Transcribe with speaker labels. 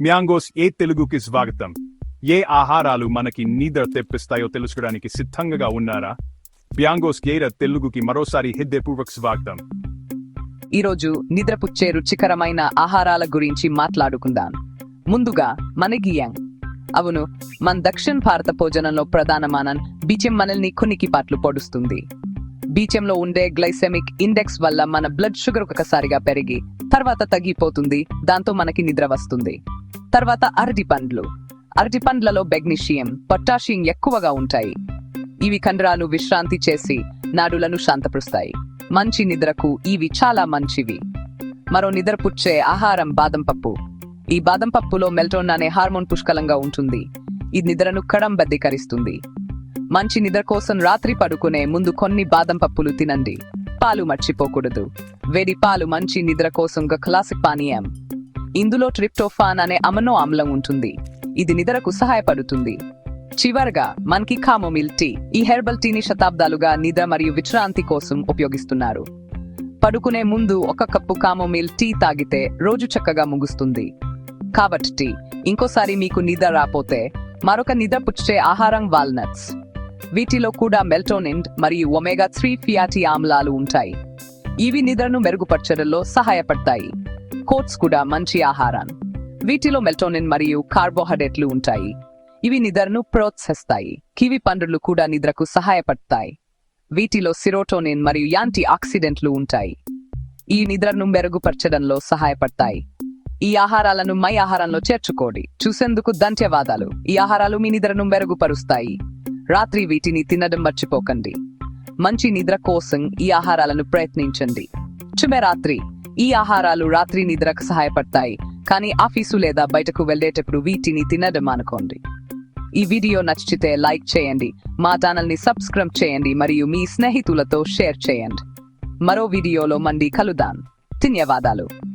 Speaker 1: Mangoes ఏ తెలుగుకి స్వాగతం? ఏ ఆహారాలు మనకి నిద్ర తెప్పిస్తాయో తెలుసుకోవడానికి సిద్ధంగా ఉన్నారా? బ్యాంగోస్ గేర తెలుగుకి మరోసారి హృదయపూర్వక స్వాగతం.
Speaker 2: ఈరోజు నిద్రపుచ్చే రుచికరమైన ఆహారాల గురించి మాట్లాడుకుందాం. ముందుగా మనగియాంగ్ అవును మన దక్షిణ భారత భోజనంలో ప్రధానమానం బీచం మనల్ని కొనికి పాట్లు పొడుస్తుంది. బీచంలో ఉండే గ్లైసెమిక్ ఇండెక్స్ వల్ల మన బ్లడ్ షుగర్ ఒకసారిగా పెరిగి తర్వాత తగ్గిపోతుంది దాంతో మనకి నిద్ర వస్తుంది. తర్వాత అరటి పండ్లు. అరటి పండ్లలో బెగ్నీషియం పొటాషియం ఎక్కువగా ఉంటాయి. ఇవి కండరాలు విశ్రాంతి చేసి నాడులను శాంతపరుస్తాయి. మంచి నిద్రకు ఇవి చాలా మంచివి. మరో నిద్రపుచ్చే ఆహారం బాదం పప్పు. ఈ బాదం పప్పులో మెల్టోన్ అనే హార్మోన్ పుష్కలంగా ఉంటుంది. ఇది నిద్రను కడంబద్దీకరిస్తుంది మంచి నిద్ర కోసం రాత్రి పడుకునే ముందు కొన్ని బాదం పప్పులు తినండి. పాలు మర్చిపోకూడదు. వేడి పాలు మంచి నిద్ర కోసం ఒక క్లాసిక్ పానీయం. ఇందులో ట్రిప్టోఫాన్ అనే అమనో ఆమ్లం ఉంటుంది. ఇది నిద్రకు సహాయపడుతుంది. చివరగా మనకి కామోమిల్ టీ ఈ హెర్బల్ టీని శతాబ్దాలుగా నిద్ర మరియు విశ్రాంతి కోసం ఉపయోగిస్తున్నారు. పడుకునే ముందు ఒక కప్పు కామోమిల్ టీ తాగితే రోజు చక్కగా ముగుస్తుంది. కాబట్టి టీ ఇంకోసారి మీకు నిద్ర రాపోతే మరొక నిద్ర పుచ్చే ఆహారం వాల్నట్స్. వీటిలో కూడా మెల్టోనిన్ మరియు ఒమేగా త్రీ ఫియాటి ఆమ్లాలు ఉంటాయి. ఇవి నిద్రను మెరుగుపరచడంలో సహాయపడతాయి. కోట్స్ కూడా మంచి ఆహారం. వీటిలో మెల్టోనిన్ మరియు కార్బోహైడ్రేట్లు ఉంటాయి. ఇవి నిద్రను ప్రోత్సహిస్తాయి. కివి పండ్లు కూడా నిద్రకు సహాయపడతాయి. వీటిలో సిరోటోనిన్ మరియు యాంటీ ఆక్సిడెంట్లు ఉంటాయి. ఈ నిద్రను మెరుగుపరచడంలో సహాయపడతాయి. ఈ ఆహారాలను మై ఆహారంలో చేర్చుకోండి. చూసేందుకు ధన్యవాదాలు. ఈ ఆహారాలు మీ నిద్రను మెరుగుపరుస్తాయి. రాత్రి వీటిని తినడం మర్చిపోకండి. మంచి నిద్ర కోసం ఈ ఆహారాలను ప్రయత్నించండి. రాత్రి ఈ ఆహారాలు రాత్రి నిద్రకు సహాయపడతాయి. కానీ ఆఫీసు లేదా బయటకు వెళ్ళేటప్పుడు వీటిని తినడం అనుకోండి ఈ వీడియో నచ్చితే లైక్ చేయండి. మా ఛానల్ని సబ్స్క్రైబ్ చేయండి మరియు మీ స్నేహితులతో షేర్ చేయండి. మరో వీడియోలో మండి కలుదాం ధన్యవాదాలు.